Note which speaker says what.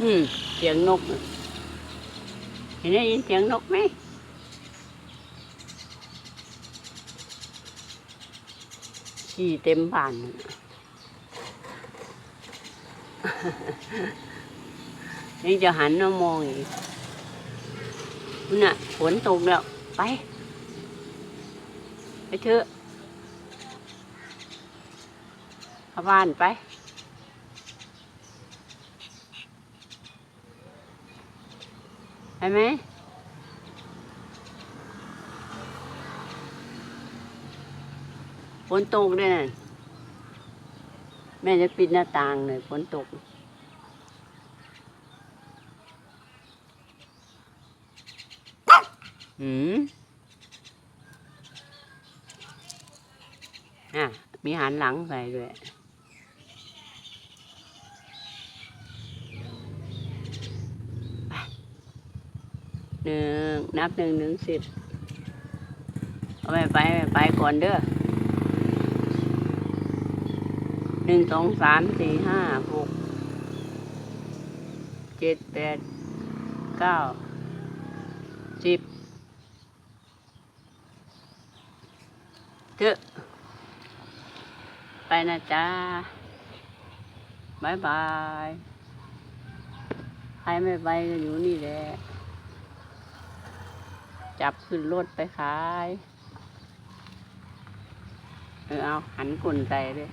Speaker 1: อืมเสียงนก เห็นได้ยินเสียงนกไหมขี่เต็มบ้านน่ะยังจะหันมามองอีกนู่นน่ะฝนตกแล้ว ไป ไปเถอะเข้าบ้านไป ไปไหมฝนตกด้วยนะแม่จะปิดหน้าต่างเลยฝนตกหืมอะ มีหันหลังใส่ด้วย หนึ่งนับหนึ่งถึงสิบเอาไปไปไปไปก่อนเด้อหนึ่งสองสามสี่ห้าหกเจ็ดแปดเก้าสิบเถอะไปนะจ๊ะบายบายใครไม่ไปก็อยู่นี่แหละ จับขึ้นรถไปขาย เออเอาหันกุนใจเลย